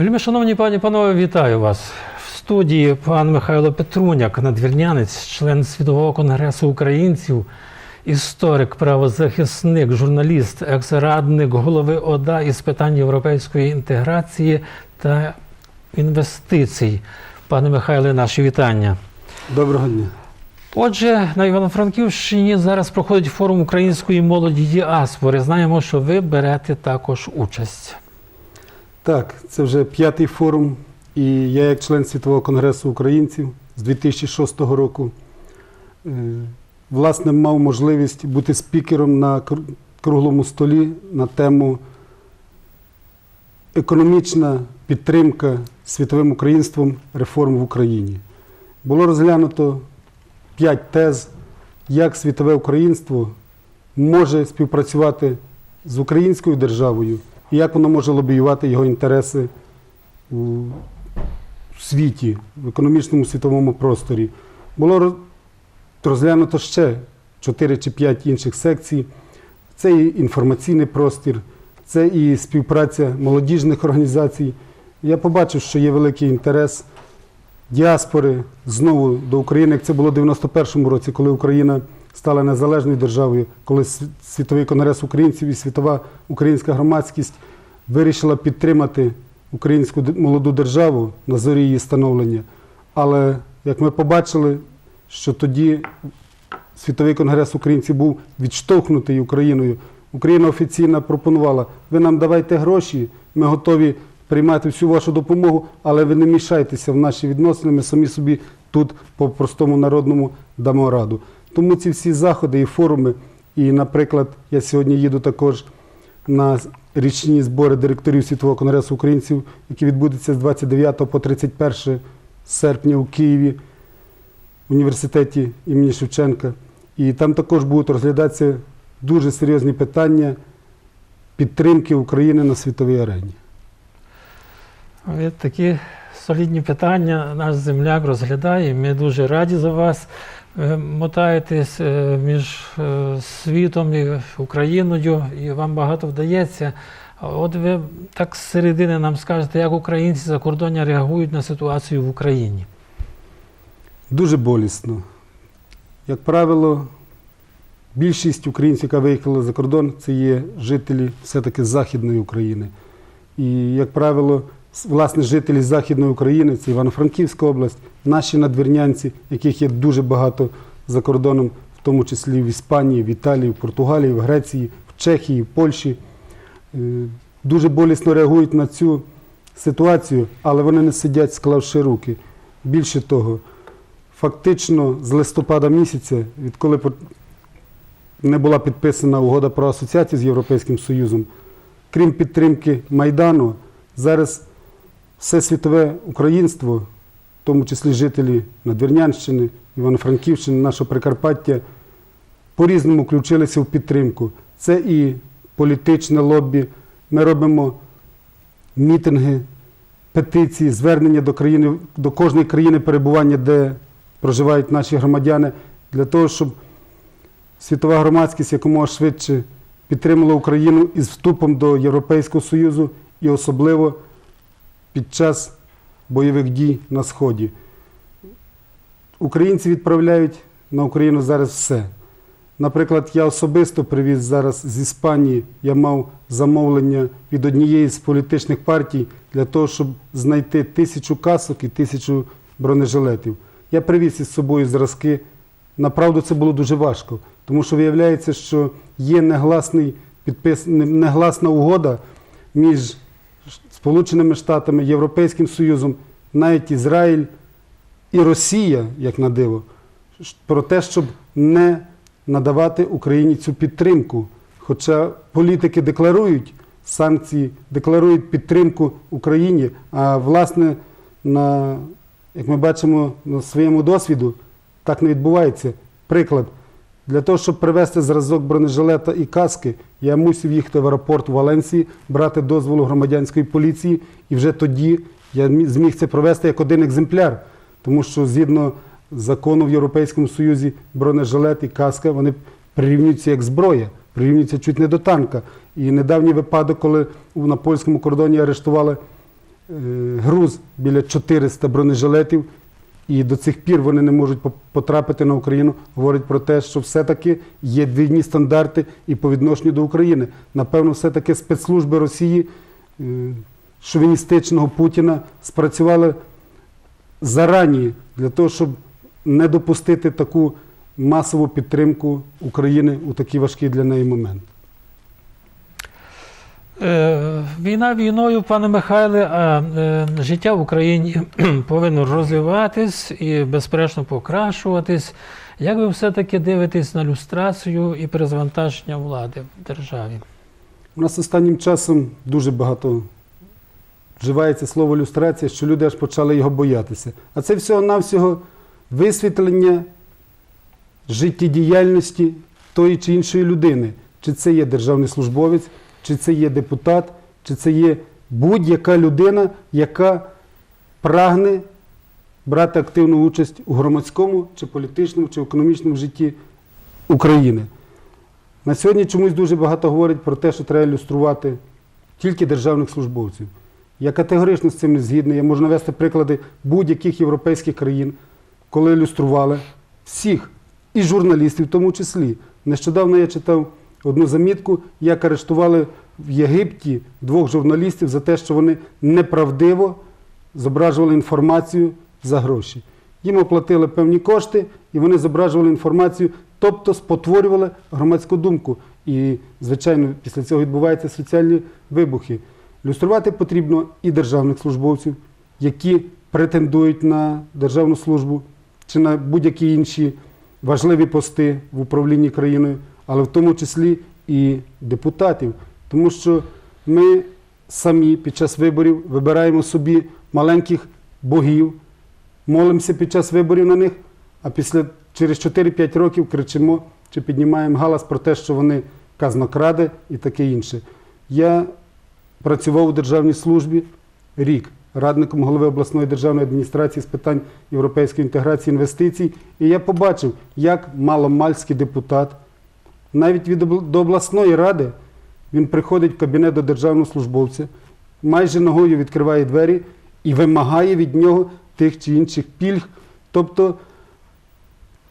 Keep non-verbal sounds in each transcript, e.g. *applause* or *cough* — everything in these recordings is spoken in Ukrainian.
Вельми шановні пані панове, вітаю вас. В студії пан Михайло Петруняк, надвірнянець, член Світового конгресу українців, історик, правозахисник, журналіст, екс-радник голови ОДА із питань європейської інтеграції та інвестицій. Пане Михайле, наші вітання. Доброго дня. Отже, на Івано-Франківщині зараз проходить форум української молоді діаспори. Знаємо, що ви берете також участь. Так, це вже п'ятий форум, і я, як член Світового конгресу українців з 2006 року, е, власне, мав можливість бути спікером на круглому столі на тему економічна підтримка світовим українством реформ в Україні. Було розглянуто п'ять тез, як світове українство може співпрацювати з українською державою і як воно може лобіювати його інтереси у світі, в економічному світовому просторі. Було розглянуто ще 4 чи 5 інших секцій. Це і інформаційний простір, це і співпраця молодіжних організацій. Я побачив, що є великий інтерес діаспори знову до України, як це було в 91-му році, коли Україна стала незалежною державою, коли Світовий конгрес українців і світова українська громадськість вирішила підтримати українську молоду державу на зорі її становлення. Але як ми побачили, що тоді Світовий конгрес українців був відштовхнутий Україною. Україна офіційно пропонувала: ви нам давайте гроші, ми готові приймати всю вашу допомогу, але ви не мішайтеся в наші відносини. Ми самі собі тут по простому народному дамо раду. Тому ці всі заходи і форуми, і, наприклад, я сьогодні їду також на річні збори директорів Світового конгресу українців, які відбудуться з 29 по 31 серпня у Києві в університеті імені Шевченка. І там також будуть розглядатися дуже серйозні питання підтримки України на світовій арені. Такі солідні питання наш земляк розглядає. Ми дуже раді за вас. Ви мотаєтесь е, між е, світом і Україною, і вам багато вдається. От ви так з середини нам скажете, як українці за кордоні реагують на ситуацію в Україні. Дуже болісно. Як правило, більшість українців, яка виїхала за кордон, це є жителі все-таки Західної України. І, як правило, власне, жителі Західної України, це Івано-Франківська область, наші надвірнянці, яких є дуже багато за кордоном, в тому числі в Іспанії, в Італії, в Португалії, в Греції, в Чехії, в Польщі, е, дуже болісно реагують на цю ситуацію, але вони не сидять, склавши руки. Більше того, фактично з листопада місяця, відколи не була підписана угода про асоціацію з Європейським Союзом, крім підтримки Майдану, зараз все світове українство, в тому числі жителі Надвірнянщини, Івано-Франківщини, нашого Прикарпаття, по-різному включилися в підтримку. Це і політичне лобі. Ми робимо мітинги, петиції, звернення до країни, до кожної країни перебування, де проживають наші громадяни, для того, щоб світова громадськість якомога швидше підтримала Україну із вступом до Європейського Союзу і особливо під час бойових дій на Сході. Українці відправляють на Україну зараз все. Наприклад, я особисто привіз зараз з Іспанії, я мав замовлення від однієї з політичних партій для того, щоб знайти тисячу касок і тисячу бронежилетів. Я привіз із собою зразки. Направду це було дуже важко, тому що виявляється, що є негласний підпис, негласна угода між Сполученими Штатами, Європейським Союзом, навіть Ізраїль і Росія, як на диво, про те, щоб не надавати Україні цю підтримку. Хоча політики декларують санкції, декларують підтримку Україні, а власне, на, як ми бачимо на своєму досвіду, так не відбувається. Приклад. Для того, щоб привезти зразок бронежилета і каски, я мусив їхати в аеропорт в Валенсії, брати дозволу громадянської поліції, і вже тоді я зміг це провести як один екземпляр. Тому що згідно закону в Європейському Союзі бронежилет і каска вони прирівнюються як зброя, прирівнюються чуть не до танка. І недавній випадок, коли на польському кордоні арештували груз біля 400 бронежилетів, і до цих пір вони не можуть по- потрапити на Україну, говорить про те, що все-таки є двійні стандарти і по відношенню до України. Напевно, все-таки спецслужби Росії, е, шовіністичного Путіна спрацювали зарані для того, щоб не допустити таку масову підтримку України у такий важкий для неї момент. Е, Війна війною, пане Михайле, а е, життя в Україні *clears throat* повинно розвиватись і безперечно покращуватись. Як ви все-таки дивитесь на люстрацію і перезвантаження влади в державі? У нас останнім часом дуже багато вживається слово люстрація, що люди аж почали його боятися. А це всього-навсього висвітлення життєдіяльності тої чи іншої людини. Чи це є державний службовець, чи це є депутат, чи це є будь-яка людина, яка прагне брати активну участь у громадському, чи політичному, чи економічному житті України. На сьогодні чомусь дуже багато говорять про те, що треба ілюструвати тільки державних службовців. Я категорично з цим не згідний. Я можу навести приклади будь-яких європейських країн, коли ілюстрували всіх, і журналістів в тому числі. Нещодавно я читав одну замітку, як арештували в Єгипті двох журналістів за те, що вони неправдиво зображували інформацію за гроші. Їм оплатили певні кошти, і вони зображували інформацію, тобто спотворювали громадську думку. І, звичайно, після цього відбуваються соціальні вибухи. Люструвати потрібно і державних службовців, які претендують на державну службу чи на будь-які інші важливі пости в управлінні країною, але в тому числі і депутатів. Тому що ми самі під час виборів вибираємо собі маленьких богів, молимося під час виборів на них, а після через 4-5 років кричимо чи піднімаємо галас про те, що вони казнокради і таке інше. Я працював у державній службі рік радником голови обласної державної адміністрації з питань європейської інтеграції інвестицій, і я побачив, як маломальський депутат, навіть від до обласної ради, він приходить в кабінет до державного службовця, майже ногою відкриває двері і вимагає від нього тих чи інших пільг. Тобто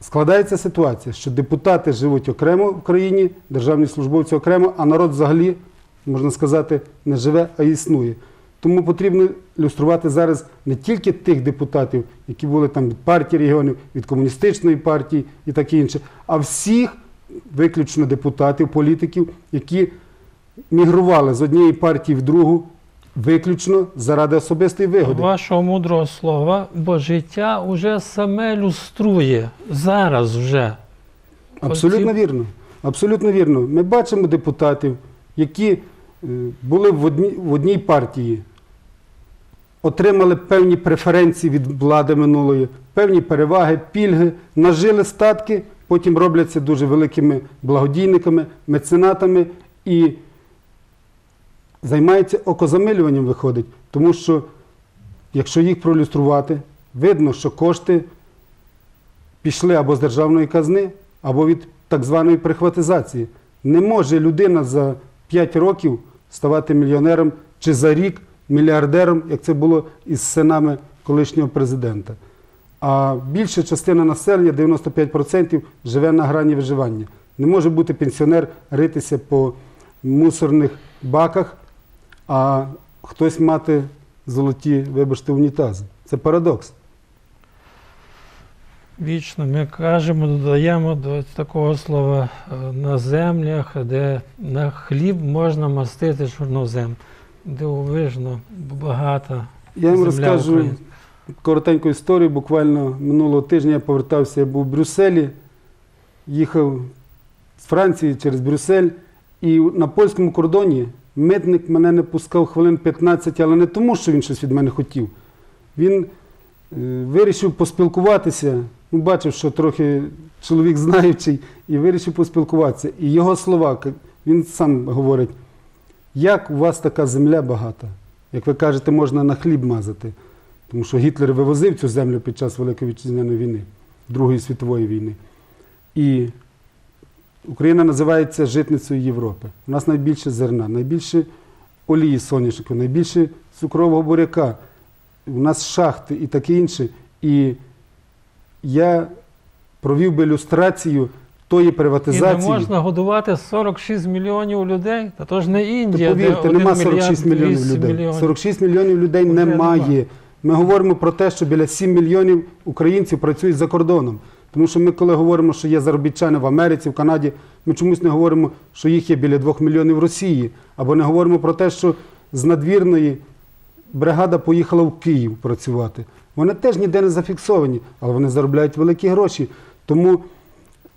складається ситуація, що депутати живуть окремо в країні, державні службовці окремо, а народ взагалі, можна сказати, не живе, а існує. Тому потрібно люструвати зараз не тільки тих депутатів, які були там від партії регіонів, від комуністичної партії і таке інше, а всіх виключно депутатів, політиків, які мігрували з однієї партії в другу, виключно заради особистої вигоди. Вашого мудрого слова, бо життя уже саме люструє зараз вже. Абсолютно вірно. Абсолютно вірно. Ми бачимо депутатів, які е, були в одній, в одній партії, отримали певні преференції від влади минулої, певні переваги, пільги, нажили статки, потім робляться дуже великими благодійниками, меценатами і займаються окозамилюванням, виходить. Тому що, якщо їх проілюструвати, видно, що кошти пішли або з державної казни, або від так званої прихватизації. Не може людина за 5 років ставати мільйонером чи за рік мільярдером, як це було із синами колишнього президента. А більша частина населення, 95%, живе на грані виживання. Не може бути пенсіонер ритися по мусорних баках, а хтось мати золоті, вибачте, унітази. Це парадокс. Вічно ми кажемо, додаємо до такого слова е, на землях, де на хліб можна мастити чорнозем. Дивовижно, багата. Я вам земля розкажу українська. Коротеньку історію. Буквально минулого тижня я повертався, я був в Брюсселі, їхав з Франції через Брюссель, і на польському кордоні митник мене не пускав хвилин 15, але не тому, що він щось від мене хотів. Він е, вирішив поспілкуватися. Ну, бачив, що трохи чоловік знаючий, і вирішив поспілкуватися. І його слова, він сам говорить, як у вас така земля багата? Як ви кажете, можна на хліб мазати. Тому що Гітлер вивозив цю землю під час Великої вітчизняної війни, Другої світової війни. І Україна називається житницею Європи. У нас найбільше зерна, найбільше олії соняшнику, найбільше цукрового буряка, у нас шахти і таке інше. І я провів би ілюстрацію тої І приватизації. не можна годувати 46 мільйонів людей. Та то ж не Індія, повірте, де нема 46 мільярд мільйонів людей. мільйонів. 46 мільйонів людей немає. Ми говоримо про те, що біля 7 мільйонів українців працюють за кордоном. Тому що ми, коли говоримо, що є заробітчани в Америці, в Канаді, ми чомусь не говоримо, що їх є біля 2 мільйонів в Росії. Або не говоримо про те, що з надвірної бригада поїхала в Київ працювати. Вони теж ніде не зафіксовані, але вони заробляють великі гроші. Тому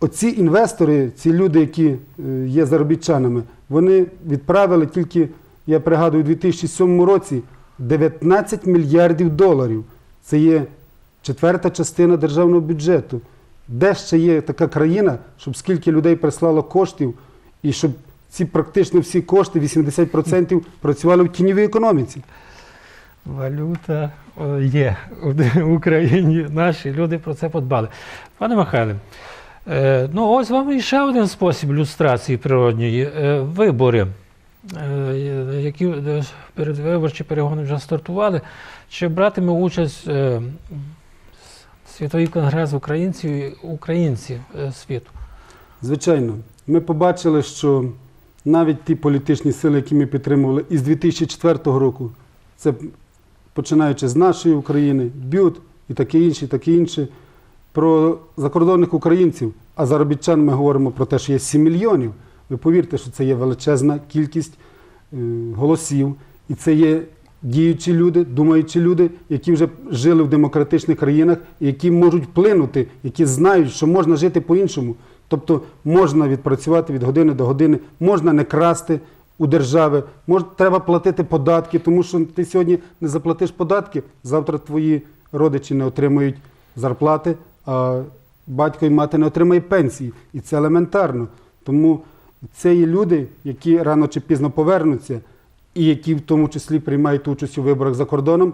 оці інвестори, ці люди, які е, є заробітчанами, вони відправили тільки, я пригадую, у 2007 році 19 мільярдів доларів. Це є четверта частина державного бюджету. Де ще є така країна, щоб скільки людей прислало коштів, і щоб ці практично всі кошти, 80% працювали в тіньовій економіці. Валюта є в *laughs* Україні. Наші люди про це подбали. Пане Михайле, е, ну ось вам і ще один спосіб ілюстрації природньої. Е, вибори, е, які е, передвиборчі перегони вже стартували. Чи братиме участь е, Світовий конгрес українців і українці е, світу? Звичайно, ми побачили, що навіть ті політичні сили, які ми підтримували із 2004 року, це починаючи з нашої України, БЮТ і таке інше, таке інше, про закордонних українців, а заробітчан ми говоримо про те, що є 7 мільйонів. Ви повірте, що це є величезна кількість е, голосів, і це є діючі люди, думаючі люди, які вже жили в демократичних країнах, які можуть вплинути, які знають, що можна жити по-іншому. Тобто можна відпрацювати від години до години, можна не красти у держави, мож, треба платити податки, тому що ти сьогодні не заплатиш податки, завтра твої родичі не отримують зарплати, а батько і мати не отримають пенсії. І це елементарно. Тому це є люди, які рано чи пізно повернуться, і які в тому числі приймають участь у виборах за кордоном,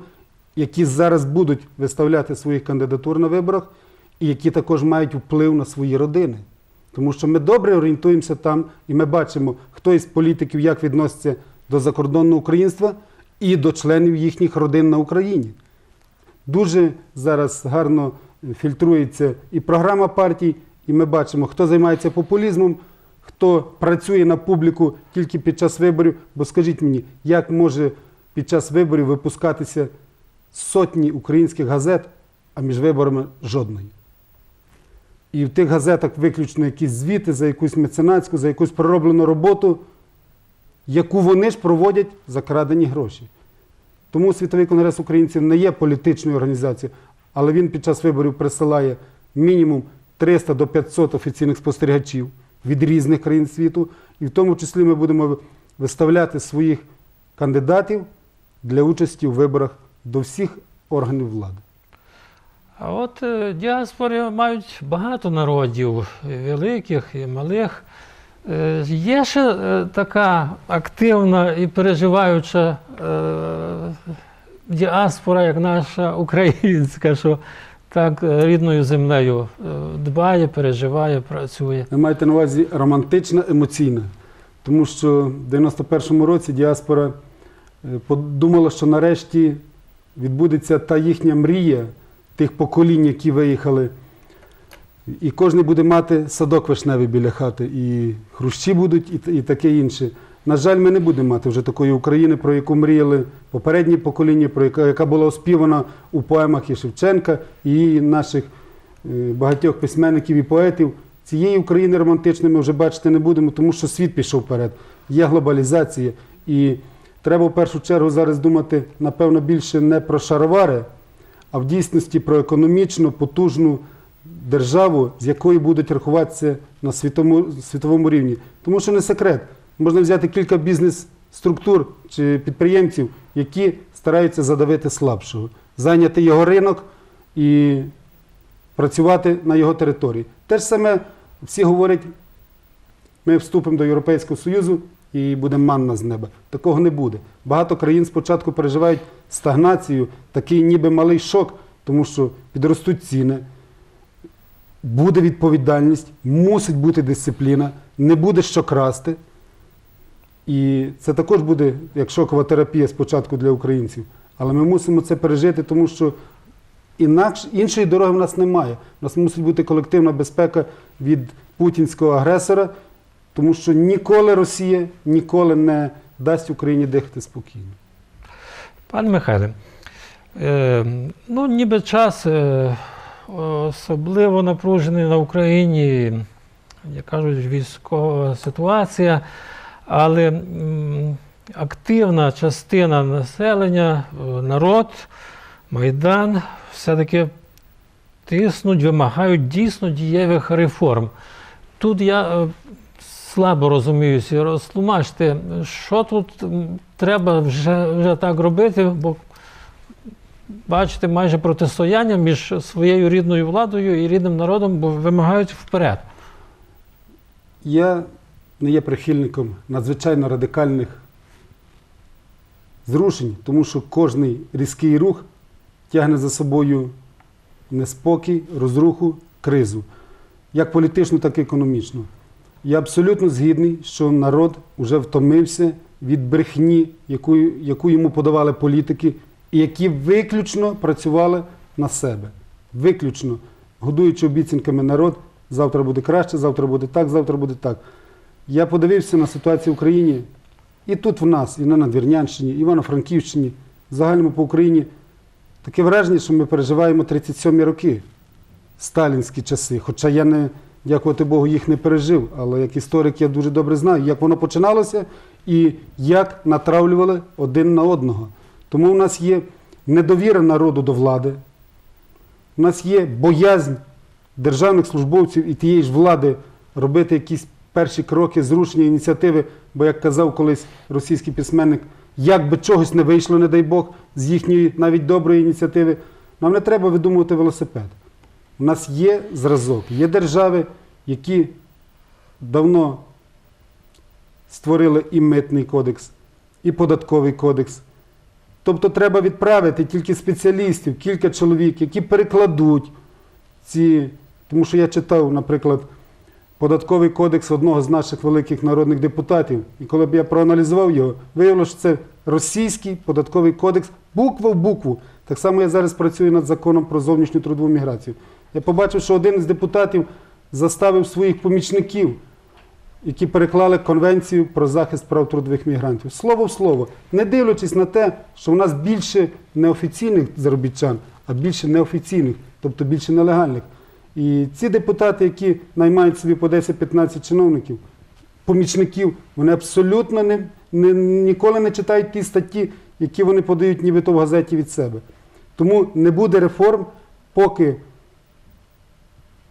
які зараз будуть виставляти своїх кандидатур на виборах, і які також мають вплив на свої родини. Тому що ми добре орієнтуємося там, і ми бачимо, хто із політиків як відноситься до закордонного українства і до членів їхніх родин на Україні. Дуже зараз гарно фільтрується і програма партій, і ми бачимо, хто займається популізмом, хто працює на публіку тільки під час виборів. Бо скажіть мені, як може під час виборів випускатися сотні українських газет, а між виборами жодної? І в тих газетах виключно якісь звіти за якусь меценатську, за якусь пророблену роботу, яку вони ж проводять за крадені гроші. Тому Світовий конгрес українців не є політичною організацією, але він під час виборів присилає мінімум 300 до 500 офіційних спостерігачів від різних країн світу. І в тому числі ми будемо виставляти своїх кандидатів для участі у виборах до всіх органів влади. А от е, діаспори мають багато народів, великих і малих. Е, Є ще е, така активна і переживаюча діаспора, як наша *laughs* українська, що так е, рідною землею е, дбає, переживає, працює. Ви маєте на увазі романтична, емоційна. Тому що в 91-му році діаспора е, подумала, що нарешті відбудеться та їхня мрія тих поколінь, які виїхали. І кожен буде мати садок вишневий біля хати, і хрущі будуть, і, і таке інше. На жаль, ми не будемо мати вже такої України, про яку мріяли попередні покоління, про яка, яка була оспівана у поемах і Шевченка, і наших е, багатьох письменників і поетів. Цієї України романтичної ми вже бачити не будемо, тому що світ пішов вперед. Є глобалізація. І треба в першу чергу зараз думати, напевно, більше не про шаровари, а в дійсності про економічну, потужну державу, з якою будуть рахуватися на світовому, світовому рівні. Тому що не секрет. Можна взяти кілька бізнес-структур чи підприємців, які стараються задавити слабшого, зайняти його ринок і працювати на його території. Те ж саме всі говорять, ми вступимо до Європейського Союзу і буде манна з неба. Такого не буде. Багато країн спочатку переживають стагнацію, такий ніби малий шок, тому що підростуть ціни, буде відповідальність, мусить бути дисципліна, не буде що красти. І це також буде як шокова терапія спочатку для українців. Але ми мусимо це пережити, тому що інакш, іншої дороги в нас немає. У нас мусить бути колективна безпека від путінського агресора, тому що ніколи Росія ніколи не дасть Україні дихати спокійно. Пане Михайле, е, ну ніби час е, особливо напружений на Україні, як кажуть, військова ситуація, але активна частина населення, е, народ, Майдан, все-таки тиснуть, вимагають дійсно дієвих реформ. Тут я е, слабо розуміюся, розтлумачте, що тут треба вже, вже так робити, бо бачите майже протистояння між своєю рідною владою і рідним народом, бо вимагають вперед. Я не є прихильником надзвичайно радикальних зрушень, тому що кожний різкий рух тягне за собою неспокій, розруху, кризу, як політичну, так і економічну. Я абсолютно згідний, що народ вже втомився від брехні, яку, яку йому подавали політики, і які виключно працювали на себе. Виключно годуючи обіцянками народ, завтра буде краще, завтра буде так, завтра буде так. Я подивився на ситуацію в Україні і тут в нас, і на Надвірнянщині, і Івано-Франківщині, в загальному по Україні. Таке враження, що ми переживаємо 37 роки, сталінські часи. Хоча я не, дякувати Богу, їх не пережив, але як історик я дуже добре знаю, як воно починалося і як натравлювали один на одного. Тому у нас є недовіра народу до влади, у нас є боязнь державних службовців і тієї ж влади робити якісь перші кроки зрушення ініціативи, бо, як казав колись російський письменник, як би чогось не вийшло, не дай Бог, з їхньої навіть доброї ініціативи, нам не треба видумувати велосипед. У нас є зразок, є держави, які давно створили і митний кодекс, і податковий кодекс. Тобто треба відправити тільки спеціалістів, кілька чоловік, які перекладуть ці. Тому що я читав, наприклад, податковий кодекс одного з наших великих народних депутатів, і коли б я проаналізував його, виявилося, що це російський податковий кодекс, буква в букву. Так само я зараз працюю над законом про зовнішню трудову міграцію. Я побачив, що один з депутатів заставив своїх помічників, які переклали конвенцію про захист прав трудових мігрантів. Слово в слово, не дивлячись на те, що в нас більше неофіційних заробітчан, а більше неофіційних, тобто більше нелегальних. І ці депутати, які наймають собі по 10-15 чиновників, помічників, вони абсолютно не, не, ніколи не читають ті статті, які вони подають нібито в газеті від себе. Тому не буде реформ, поки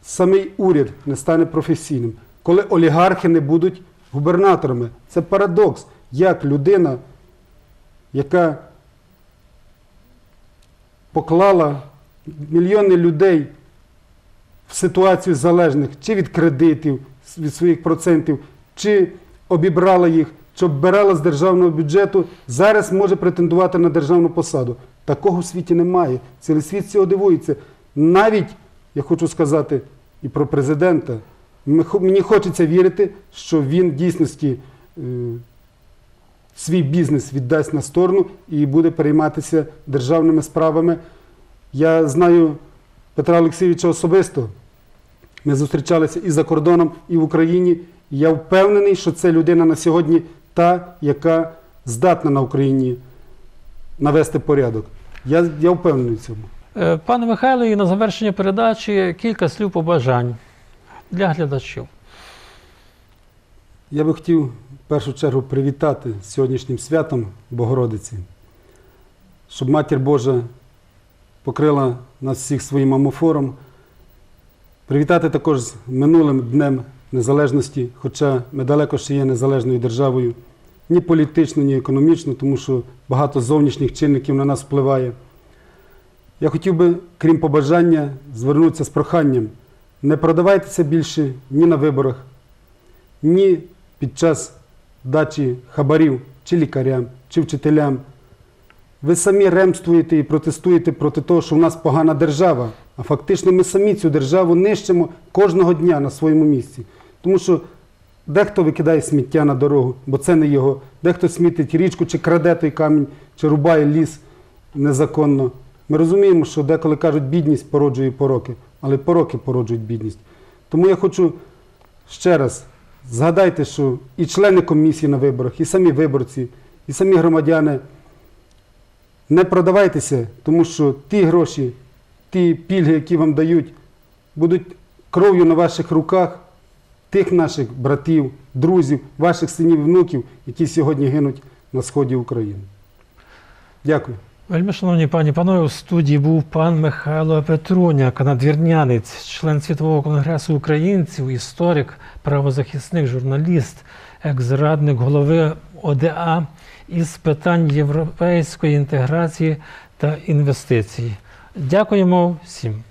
самий уряд не стане професійним, коли олігархи не будуть губернаторами. Це парадокс, як людина, яка поклала мільйони людей в ситуацію залежних чи від кредитів, від своїх процентів, чи обібрала їх, чи оббирала з державного бюджету, зараз може претендувати на державну посаду. Такого в світі немає. Цілий світ цього дивується. Навіть, я хочу сказати, і про президента. Мені хочеться вірити, що він в дійсності е, свій бізнес віддасть на сторону і буде перейматися державними справами. Я знаю Петра Олексійовича особисто. Ми зустрічалися і за кордоном, і в Україні. І я впевнений, що це людина на сьогодні та, яка здатна на Україні навести порядок. Я, я впевнений в цьому. Е, Пане Михайло, і на завершення передачі кілька слів побажань для глядачів. Я би хотів в першу чергу привітати з сьогоднішнім святом Богородиці, щоб Матір Божа покрила нас всіх своїм амофором. Привітати також з минулим Днем Незалежності, хоча ми далеко ще є незалежною державою, ні політично, ні економічно, тому що багато зовнішніх чинників на нас впливає. Я хотів би, крім побажання, звернутися з проханням. Не продавайтеся більше ні на виборах, ні під час дачі хабарів чи лікарям, чи вчителям. Ви самі ремствуєте і протестуєте проти того, що в нас погана держава. А фактично ми самі цю державу нищимо кожного дня на своєму місці. Тому що Дехто викидає сміття на дорогу, бо це не його. Дехто смітить річку, чи краде той камінь, чи рубає ліс незаконно. Ми розуміємо, що деколи кажуть, бідність породжує пороки, але пороки породжують бідність. Тому я хочу ще раз згадайте, що і члени комісії на виборах, і самі виборці, і самі громадяни не продавайтеся, тому що ті гроші, ті пільги, які вам дають, будуть кров'ю на ваших руках тих наших братів, друзів, ваших синів, і внуків, які сьогодні гинуть на сході України. Дякую. Вельми шановні пані панове, у студії був пан Михайло Петруняк, надвірнянець, член Світового конгресу українців, історик, правозахисник, журналіст, екс-радник голови ОДА із питань європейської інтеграції та інвестицій. Дякуємо всім.